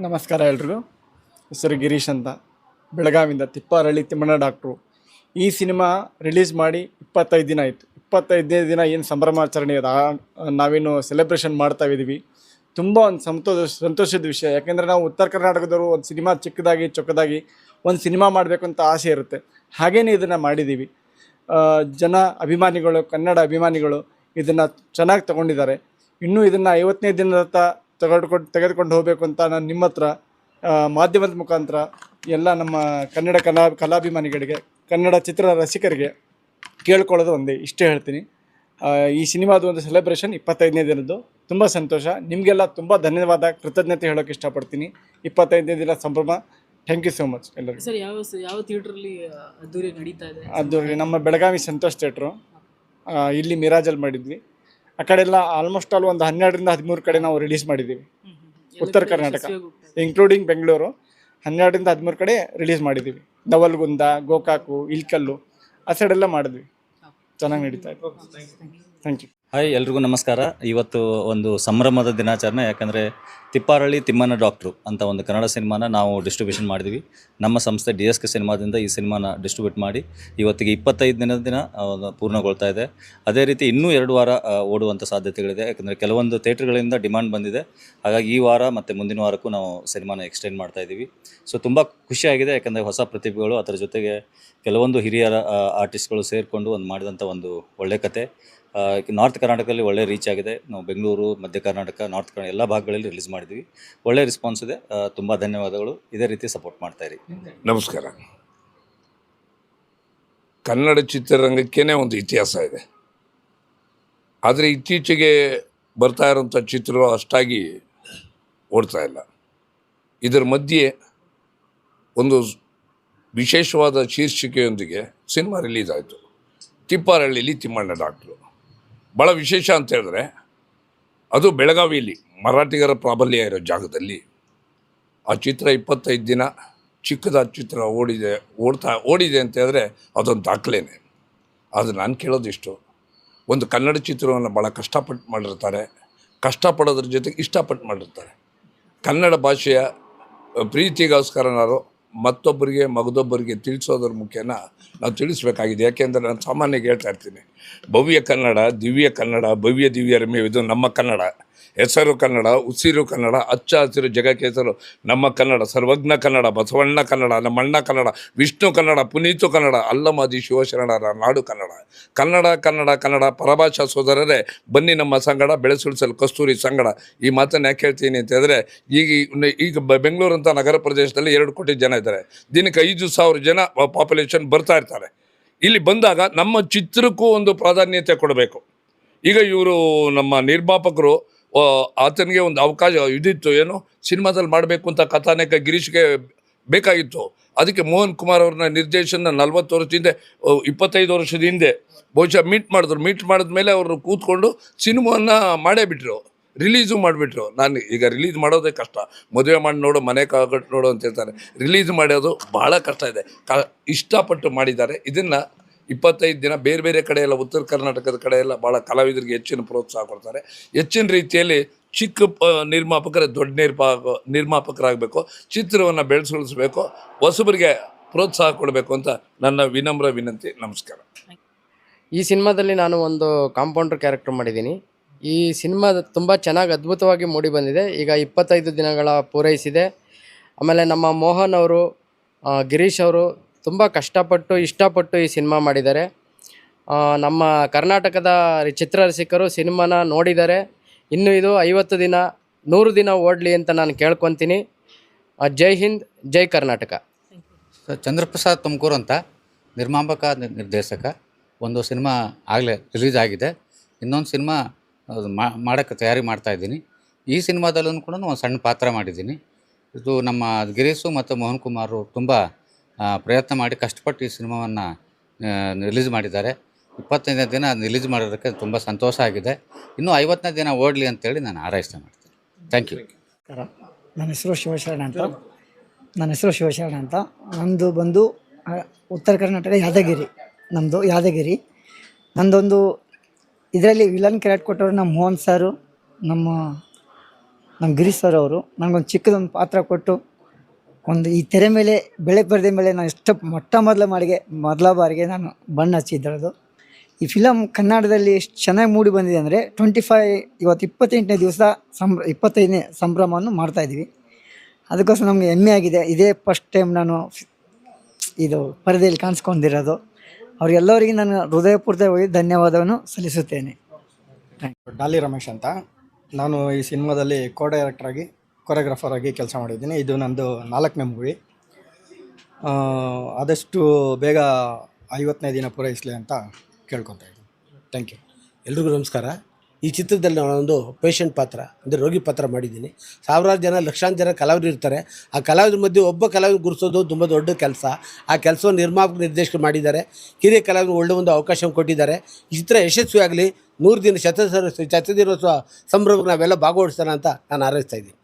ನಮಸ್ಕಾರ ಎಲ್ರಿಗೂ. ಹೆಸರು ಗಿರೀಶ್ ಅಂತ. ಬೆಳಗಾವಿಂದ ತಿಪ್ಪಾರಳ್ಳಿ ತಿಮ್ಮಣ್ಣ ಡಾಕ್ಟ್ರು. ಈ ಸಿನಿಮಾ ರಿಲೀಸ್ ಮಾಡಿ ಇಪ್ಪತ್ತೈದು ದಿನ ಆಯಿತು. ಇಪ್ಪತ್ತೈದನೇ ದಿನ ಏನು ಸಂಭ್ರಮಾಚರಣೆ ಇದೆ ನಾವೇನು ಸೆಲೆಬ್ರೇಷನ್ ಮಾಡ್ತಾ ಇದ್ದೀವಿ. ತುಂಬ ಒಂದು ಸಂತೋಷ, ಸಂತೋಷದ ವಿಷಯ. ಯಾಕೆಂದರೆ ನಾವು ಉತ್ತರ ಕರ್ನಾಟಕದವರು ಒಂದು ಸಿನಿಮಾ ಚಿಕ್ಕದಾಗಿ, ಚೊಕ್ಕದಾಗಿ ಒಂದು ಸಿನಿಮಾ ಮಾಡಬೇಕು ಅಂತ ಆಸೆ ಇರುತ್ತೆ. ಹಾಗೇನೇ ಇದನ್ನು ಮಾಡಿದ್ದೀವಿ. ಜನ ಅಭಿಮಾನಿಗಳು, ಕನ್ನಡ ಅಭಿಮಾನಿಗಳು ಇದನ್ನು ಚೆನ್ನಾಗಿ ತಗೊಂಡಿದ್ದಾರೆ. ಇನ್ನೂ ಇದನ್ನು ಐವತ್ತನೇ ದಿನದತ್ತ ತೆಗೆದುಕೊಂಡು ತೆಗೆದುಕೊಂಡು ಹೋಗಬೇಕು ಅಂತ ನಾನು ನಿಮ್ಮ ಹತ್ರ ಮಾಧ್ಯಮದ ಮುಖಾಂತರ ಎಲ್ಲ ನಮ್ಮ ಕನ್ನಡ ಕಲಾ ಕಲಾಭಿಮಾನಿಗಳಿಗೆ ಕನ್ನಡ ಚಿತ್ರ ರಸಿಕರಿಗೆ ಕೇಳ್ಕೊಳ್ಳೋದು ಒಂದೇ ಇಷ್ಟೇ ಹೇಳ್ತೀನಿ. ಈ ಸಿನಿಮಾದ ಒಂದು ಸೆಲೆಬ್ರೇಷನ್ ಇಪ್ಪತ್ತೈದನೇ ದಿನದ್ದು. ತುಂಬ ಸಂತೋಷ. ನಿಮಗೆಲ್ಲ ತುಂಬ ಧನ್ಯವಾದ. ಕೃತಜ್ಞತೆ ಹೇಳೋಕೆ ಇಷ್ಟಪಡ್ತೀನಿ. ಇಪ್ಪತ್ತೈದನೇ ದಿನ ಸಂಭ್ರಮ. ಥ್ಯಾಂಕ್ ಯು ಸೋ ಮಚ್ ಎಲ್ಲರಿಗೂ. ಸರ್ ಯಾವ ಯಾವ ಥಿಯೇಟ್ರಲ್ಲಿ ಅದ್ದೂರಿ ನಡೀತಾ ಇದೆ? ಅದ್ದೂರಿ ನಮ್ಮ ಬೆಳಗಾವಿ ಸಂತೋಷ್ ಥಿಯೇಟ್ರು. ಇಲ್ಲಿ ಮಿರಾಜಲ್ಲಿ ಮಾಡಿದ್ವಿ. ಆ ಕಡೆ ಎಲ್ಲ ಆಲ್ಮೋಸ್ಟ್ ಆಲ್ ಒಂದು ಹನ್ನೆರಡರಿಂದ ಹದಿಮೂರು ಕಡೆ ನಾವು ರಿಲೀಸ್ ಮಾಡಿದ್ದೀವಿ. ಉತ್ತರ ಕರ್ನಾಟಕ ಇನ್ಕ್ಲೂಡಿಂಗ್ ಬೆಂಗಳೂರು ಹನ್ನೆರಡರಿಂದ ಹದಿಮೂರು ಕಡೆ ರಿಲೀಸ್ ಮಾಡಿದ್ದೀವಿ. ನವಲ್ಗುಂದ ಗೋಕಾಕು ಇಲ್ಕಲ್ಲು ಆ ಸೈಡೆಲ್ಲ ಮಾಡಿದ್ವಿ. ಚೆನ್ನಾಗಿ ನಡೀತಾ ಇದೆ. ಥ್ಯಾಂಕ್ ಯು ಹಾಯ್, ಎಲ್ರಿಗೂ ನಮಸ್ಕಾರ. ಇವತ್ತು ಒಂದು ಸಂಭ್ರಮದ ದಿನಾಚರಣೆ, ಯಾಕಂದರೆ ತಿಪ್ಪಾರಳ್ಳಿ ತಿಮ್ಮನ ಡಾಕ್ಟ್ರು ಅಂತ ಒಂದು ಕನ್ನಡ ಸಿನಿಮಾನ ನಾವು ಡಿಸ್ಟ್ರಿಬ್ಯೂಷನ್ ಮಾಡಿದ್ವಿ. ನಮ್ಮ ಸಂಸ್ಥೆ ಡಿ ಎಸ್ ಕೆ ಸಿನಿಮಾದಿಂದ ಈ ಸಿನಿಮಾನ ಡಿಸ್ಟ್ರಿಬ್ಯೂಟ್ ಮಾಡಿ ಇವತ್ತಿಗೆ ಇಪ್ಪತ್ತೈದು ದಿನದ ದಿನ ಪೂರ್ಣಗೊಳ್ತಾ ಇದೆ. ಅದೇ ರೀತಿ ಇನ್ನೂ ಎರಡು ವಾರ ಓಡುವಂಥ ಸಾಧ್ಯತೆಗಳಿದೆ. ಯಾಕಂದರೆ ಕೆಲವೊಂದು ಥಿಯೇಟ್ರ್ಗಳಿಂದ ಡಿಮ್ಯಾಂಡ್ ಬಂದಿದೆ. ಹಾಗಾಗಿ ಈ ವಾರ ಮತ್ತು ಮುಂದಿನ ವಾರಕ್ಕೂ ನಾವು ಸಿನಿಮಾನ ಎಕ್ಸ್ಟೆಂಡ್ ಮಾಡ್ತಾ ಇದ್ದೀವಿ. ಸೊ, ತುಂಬ ಖುಷಿಯಾಗಿದೆ. ಯಾಕಂದರೆ ಹೊಸ ಪ್ರತಿಭೆಗಳು, ಅದರ ಜೊತೆಗೆ ಕೆಲವೊಂದು ಹಿರಿಯರ ಆರ್ಟಿಸ್ಟ್ಗಳು ಸೇರಿಕೊಂಡು ಒಂದು ಮಾಡಿದಂಥ ಒಂದು ಒಳ್ಳೆ ಕತೆ. ನಾರ್ತ್ ಕರ್ನಾಟಕದಲ್ಲಿ ಒಳ್ಳೆ ರೀಚ್ ಆಗಿದೆ. ನಾವು ಬೆಂಗಳೂರು, ಮಧ್ಯ ಕರ್ನಾಟಕ, ನಾರ್ತ್ ಕರ್ನಾಟಕ ಎಲ್ಲ ಭಾಗಗಳಲ್ಲಿ ರಿಲೀಸ್ ಮಾಡಿದ್ವಿ. ಒಳ್ಳೆ ರೆಸ್ಪಾನ್ಸ್ ಇದೆ. ತುಂಬ ಧನ್ಯವಾದಗಳು. ಇದೇ ರೀತಿ ಸಪೋರ್ಟ್ ಮಾಡ್ತಾ ಇರಿ. ನಮಸ್ಕಾರ. ಕನ್ನಡ ಚಿತ್ರರಂಗಕ್ಕೇ ಒಂದು ಇತಿಹಾಸ ಇದೆ. ಆದರೆ ಇತ್ತೀಚೆಗೆ ಬರ್ತಾ ಇರೋಂಥ ಚಿತ್ರಗಳು ಅಷ್ಟಾಗಿ ಓಡ್ತಾ ಇಲ್ಲ. ಇದರ ಮಧ್ಯೆ ಒಂದು ವಿಶೇಷವಾದ ಶೀರ್ಷಿಕೆಯೊಂದಿಗೆ ಸಿನಿಮಾ ರಿಲೀಸ್ ಆಯಿತು. ತಿಪ್ಪಾರಳ್ಳಿಲಿ ತಿಮ್ಮಣ್ಣ ಡಾಕ್ಟ್ರು ಭಾಳ ವಿಶೇಷ ಅಂತ ಹೇಳಿದ್ರೆ ಅದು ಬೆಳಗಾವಿಯಲ್ಲಿ ಮರಾಠಿಗರ ಪ್ರಾಬಲ್ಯ ಇರೋ ಜಾಗದಲ್ಲಿ ಆ ಚಿತ್ರ ಇಪ್ಪತ್ತೈದು ದಿನ ಚಿಕ್ಕದಾದ ಚಿತ್ರ ಓಡಿದೆ, ಓಡ್ತಾ, ಓಡಿದೆ ಅಂತ ಹೇಳಿದ್ರೆ ಅದೊಂದು ದಾಖಲೆನೇ. ಅದು ನಾನು ಕೇಳೋದಿಷ್ಟು. ಒಂದು ಕನ್ನಡ ಚಿತ್ರವನ್ನು ಭಾಳ ಕಷ್ಟಪಟ್ಟು ಮಾಡಿರ್ತಾರೆ. ಕಷ್ಟಪಡೋದ್ರ ಜೊತೆಗೆ ಇಷ್ಟಪಟ್ಟು ಮಾಡಿರ್ತಾರೆ. ಕನ್ನಡ ಭಾಷೆಯ ಪ್ರೀತಿಗೋಸ್ಕರನಾರು ಮತ್ತೊಬ್ಬರಿಗೆ, ಮಗದೊಬ್ಬರಿಗೆ ತಿಳಿಸೋದ್ರ ಮುಖ್ಯನ ನಾವು ತಿಳಿಸ್ಬೇಕಾಗಿದೆ. ಯಾಕೆಂದರೆ ನಾನು ಸಾಮಾನ್ಯವಾಗಿ ಹೇಳ್ತಾ ಇರ್ತೀನಿ. ಭವ್ಯ ಕನ್ನಡ, ದಿವ್ಯ ಕನ್ನಡ, ಭವ್ಯ ದಿವ್ಯ ರಮ್ಯ, ಇದು ನಮ್ಮ ಕನ್ನಡ. ಹೆಸರು ಕನ್ನಡ, ಉಸಿರು ಕನ್ನಡ ಹಚ್ಚ ಹಸಿರು ಜಗಕ್ಕೆ ಹೆಸರು ನಮ್ಮ ಕನ್ನಡ, ಸರ್ವಜ್ಞ ಕನ್ನಡ, ಬಸವಣ್ಣ ಕನ್ನಡ, ನಮ್ಮಣ್ಣ ಕನ್ನಡ, ವಿಷ್ಣು ಕನ್ನಡ, ಪುನೀತು ಕನ್ನಡ, ಅಲ್ಲಮಾದಿ ಶಿವಶರಣರ ನಾಡು ಕನ್ನಡ. ಕನ್ನಡ ಕನ್ನಡ ಕನ್ನಡ, ಪರಭಾಷಾ ಸೋದರರೇ, ಬನ್ನಿ ನಮ್ಮ ಸಂಗಡ, ಬೆಳೆಸುಳಿಸಲು ಕಸ್ತೂರಿ ಸಂಗಡ. ಈ ಮಾತನ್ನು ಯಾಕೆ ಹೇಳ್ತೀನಿ ಅಂತ ಹೇಳಿದ್ರೆ, ಈಗ ಈಗ ಅಂತ ನಗರ ಪ್ರದೇಶದಲ್ಲಿ ಎರಡು ಕೋಟಿ ಜನ ಇದ್ದಾರೆ. ದಿನಕ್ಕೆ ಐದು ಸಾವಿರ ಜನ ಪಾಪ್ಯುಲೇಷನ್ ಬರ್ತಾ ಇರ್ತಾರೆ. ಇಲ್ಲಿ ಬಂದಾಗ ನಮ್ಮ ಚಿತ್ರಕ್ಕೂ ಒಂದು ಪ್ರಾಧಾನ್ಯತೆ ಕೊಡಬೇಕು. ಈಗ ಇವರು ನಮ್ಮ ನಿರ್ಮಾಪಕರು ಆತನಿಗೆ ಒಂದು ಅವಕಾಶ ಇದಿತ್ತು, ಏನು? ಸಿನಿಮಾದಲ್ಲಿ ಮಾಡಬೇಕು ಅಂತ ಕಥಾನಕ ಗಿರೀಶ್ಗೆ ಬೇಕಾಗಿತ್ತು. ಅದಕ್ಕೆ ಮೋಹನ್ ಕುಮಾರ್ ಅವ್ರನ್ನ ನಿರ್ದೇಶನ ನಲ್ವತ್ತು ವರ್ಷದ ಹಿಂದೆ ಇಪ್ಪತ್ತೈದು ವರ್ಷದ ಹಿಂದೆ, ಬಹುಶಃ ಮೀಟ್ ಮಾಡಿದ್ರು. ಮೀಟ್ ಮಾಡಿದ್ಮೇಲೆ ಅವರು ಕೂತ್ಕೊಂಡು ಸಿನಿಮಾವನ್ನು ಮಾಡೇ ಬಿಟ್ರು. ರಿಲೀಸು ಮಾಡಿಬಿಟ್ರು. ನಾನು ಈಗ ರಿಲೀಸ್ ಮಾಡೋದೇ ಕಷ್ಟ. ಮದುವೆ ಮಾಡಿ ನೋಡು, ಮನೆ ಕಾಗಟ್ಟು ನೋಡು ಅಂತ ಹೇಳ್ತಾರೆ. ರಿಲೀಸ್ ಮಾಡೋದು ಭಾಳ ಕಷ್ಟ ಇದೆ. ಕ, ಇಷ್ಟಪಟ್ಟು ಮಾಡಿದ್ದಾರೆ. ಇದನ್ನು ಇಪ್ಪತ್ತೈದು ದಿನ ಬೇರೆ ಬೇರೆ ಕಡೆ ಎಲ್ಲ, ಉತ್ತರ ಕರ್ನಾಟಕದ ಕಡೆ ಎಲ್ಲ ಭಾಳ ಕಲಾವಿದರಿಗೆ ಹೆಚ್ಚಿನ ಪ್ರೋತ್ಸಾಹ ಕೊಡ್ತಾರೆ. ಹೆಚ್ಚಿನ ರೀತಿಯಲ್ಲಿ ಚಿಕ್ಕ ಪ ನಿರ್ಮಾಪಕರ ದೊಡ್ಡ ನಿರ್ಮಾ ನಿರ್ಮಾಪಕರಾಗಬೇಕು, ಚಿತ್ರವನ್ನು ಬೆಳೆಸೋಳಿಸ್ಬೇಕು, ಹೊಸಬರಿಗೆ ಪ್ರೋತ್ಸಾಹ ಕೊಡಬೇಕು ಅಂತ ನನ್ನ ವಿನಮ್ರ ವಿನಂತಿ. ನಮಸ್ಕಾರ. ಈ ಸಿನಿಮಾದಲ್ಲಿ ನಾನು ಒಂದು ಕಾಂಪೌಂಡರ್ ಕ್ಯಾರೆಕ್ಟರ್ ಮಾಡಿದ್ದೀನಿ. ಈ ಸಿನಿಮಾ ತುಂಬ ಚೆನ್ನಾಗಿ ಅದ್ಭುತವಾಗಿ ಮೂಡಿ ಬಂದಿದೆ. ಈಗ ಇಪ್ಪತ್ತೈದು ದಿನಗಳ ಪೂರೈಸಿದೆ. ಆಮೇಲೆ ನಮ್ಮ ಮೋಹನ್ ಅವರು ಗಿರೀಶ್ ಅವರು ತುಂಬ ಕಷ್ಟಪಟ್ಟು, ಇಷ್ಟಪಟ್ಟು ಈ ಸಿನಿಮಾ ಮಾಡಿದ್ದಾರೆ. ನಮ್ಮ ಕರ್ನಾಟಕದ ಚಿತ್ರರಸಿಕರು ಸಿನಿಮಾನ ನೋಡಿದ್ದಾರೆ ಇನ್ನು ಇದು ಐವತ್ತು ದಿನ, ನೂರು ದಿನ ಓಡಲಿ ಅಂತ ನಾನು ಕೇಳ್ಕೊತೀನಿ. ಜೈ ಹಿಂದ್, ಜೈ ಕರ್ನಾಟಕ. ಚಂದ್ರಪ್ರಸಾದ್ ತುಮಕೂರು ಅಂತ ನಿರ್ಮಾಪಕ ನಿರ್ದೇಶಕ ಒಂದು ಸಿನಿಮಾ ಆಗಲೇ ರಿಲೀಸ್ ಆಗಿದೆ. ಇನ್ನೊಂದು ಸಿನಿಮಾ ಮಾಡೋಕ್ಕೆ ತಯಾರಿ ಮಾಡ್ತಾ ಇದ್ದೀನಿ. ಈ ಸಿನಿಮಾದಲ್ಲೂ ಕೂಡ ಒಂದು ಸಣ್ಣ ಪಾತ್ರ ಮಾಡಿದ್ದೀನಿ. ಇದು ನಮ್ಮ ಗಿರೀಶು ಮತ್ತು ಮೋಹನ್ ಕುಮಾರು ತುಂಬ ಪ್ರಯತ್ನ ಮಾಡಿ ಕಷ್ಟಪಟ್ಟು ಈ ಸಿನಿಮಾವನ್ನು ರಿಲೀಸ್ ಮಾಡಿದ್ದಾರೆ. ಇಪ್ಪತ್ತೈದನೇ ದಿನ ರಿಲೀಸ್ ಮಾಡೋದಕ್ಕೆ ತುಂಬ ಸಂತೋಷ ಆಗಿದೆ. ಇನ್ನೂ ಐವತ್ತನೇ ದಿನ ಓಡಲಿ ಅಂತೇಳಿ ನಾನು ಹಾರೈಸ್ತಾ ಮಾಡ್ತೀನಿ. ಥ್ಯಾಂಕ್ ಯು ನನ್ನ ಹೆಸರು ಶಿವಶರಣ ಅಂತ. ನನ್ನ ಹೆಸರು ಶಿವಶರಣ ಅಂತ. ನಮ್ಮದು ಬಂದು ಉತ್ತರ ಕರ್ನಾಟಕ ಯಾದಗಿರಿ. ನಮ್ಮದು ಯಾದಗಿರಿ. ನಂದೊಂದು ಇದರಲ್ಲಿ ವಿಲನ್ ಕ್ಯಾರೆಟ್ ಕೊಟ್ಟವರು ನಮ್ಮ ಮೋಹನ್ ಸಾರು, ನಮ್ಮ ನಮ್ಮ ಗಿರೀಶ್ ಸರ್ ಅವರು. ನನಗೊಂದು ಚಿಕ್ಕದೊಂದು ಪಾತ್ರ ಕೊಟ್ಟು ಒಂದು ಈ ತೆರೆ ಮೇಲೆ ಬೆಳೆ ಪರದೆ ಮೇಲೆ ನಾನು ಎಷ್ಟು ಮೊಟ್ಟ ಮೊದಲ ಮಾಡಿಗೆ, ಮೊದಲ ಬಾರಿಗೆ ನಾನು ಬಣ್ಣ ಹಚ್ಚಿದ್ದಿರೋದು. ಈ ಫಿಲಮ್ ಕನ್ನಡದಲ್ಲಿ ಎಷ್ಟು ಚೆನ್ನಾಗಿ ಮೂಡಿ ಬಂದಿದೆ ಅಂದರೆ ಟ್ವೆಂಟಿ ಫೈವ್ ಇವತ್ತು ಇಪ್ಪತ್ತೆಂಟನೇ ದಿವಸ ಸಂಭ್ರ ಇಪ್ಪತ್ತೈದನೇ ಸಂಭ್ರಮವನ್ನು ಮಾಡ್ತಾಯಿದ್ದೀವಿ ಅದಕ್ಕೋಸ್ಕರ ನಮಗೆ ಹೆಮ್ಮೆ ಆಗಿದೆ. ಇದೇ ಫಸ್ಟ್ ಟೈಮ್ ನಾನು ಇದು ಪರದೆಯಲ್ಲಿ ಕಾಣಿಸ್ಕೊಂಡಿರೋದು. ಅವರೆಲ್ಲರಿಗೂ ನಾನು ಹೃದಯಪೂರ್ವಕವಾಗಿ ಧನ್ಯವಾದವನ್ನು ಸಲ್ಲಿಸುತ್ತೇನೆ. ಡಾಲಿ ರಮೇಶ್ ಅಂತ. ನಾನು ಈ ಸಿನಿಮಾದಲ್ಲಿ ಕೋ ಡೈರೆಕ್ಟರ್ ಆಗಿ ಕೊರಿಯೋಗ್ರಾಫರ್ ಆಗಿ ಕೆಲಸ ಮಾಡಿದ್ದೀನಿ. ಇದು ನಂದು ನಾಲ್ಕನೇ ಮೂವಿ ಆದಷ್ಟು ಬೇಗ ಐವತ್ತನೇ ದಿನ ಪೂರೈಸಲಿ ಅಂತ ಕೇಳ್ಕೊತಾ ಇದ್ದೀನಿ. ಥ್ಯಾಂಕ್ ಯು ಎಲ್ರಿಗೂ ನಮಸ್ಕಾರ. ಈ ಚಿತ್ರದಲ್ಲಿ ನಾನೊಂದು ಪೇಷಂಟ್ ಪಾತ್ರ, ಅಂದರೆ ರೋಗಿ ಪಾತ್ರ ಮಾಡಿದ್ದೀನಿ. ಸಾವಿರಾರು ಜನ, ಲಕ್ಷಾಂತರ ಜನ ಕಲಾವಿದರು ಇರ್ತಾರೆ. ಆ ಕಲಾವಿದ್ರ ಮಧ್ಯೆ ಒಬ್ಬ ಕಲಾವಿದ ಗುರುಸೋದು ತುಂಬ ದೊಡ್ಡ ಕೆಲಸ. ಆ ಕೆಲಸವನ್ನು ನಿರ್ಮಾಪಕ ನಿರ್ದೇಶಕರು ಮಾಡಿದ್ದಾರೆ. ಹಿರಿಯ ಕಲಾವಿದರು ಒಳ್ಳೆ ಒಂದು ಅವಕಾಶ ಕೊಟ್ಟಿದ್ದಾರೆ. ಈ ಚಿತ್ರ ಯಶಸ್ವಿಯಾಗಲಿ ನೂರು ದಿನ ಶತ ಶತದಿರೋ ಸಂಭ್ರಮಕ್ಕೆ ನಾವೆಲ್ಲ ಭಾಗವಹಿಸೋಣ ಅಂತ ನಾನು ಆರೈಸ್ತಾ ಇದ್ದೀನಿ.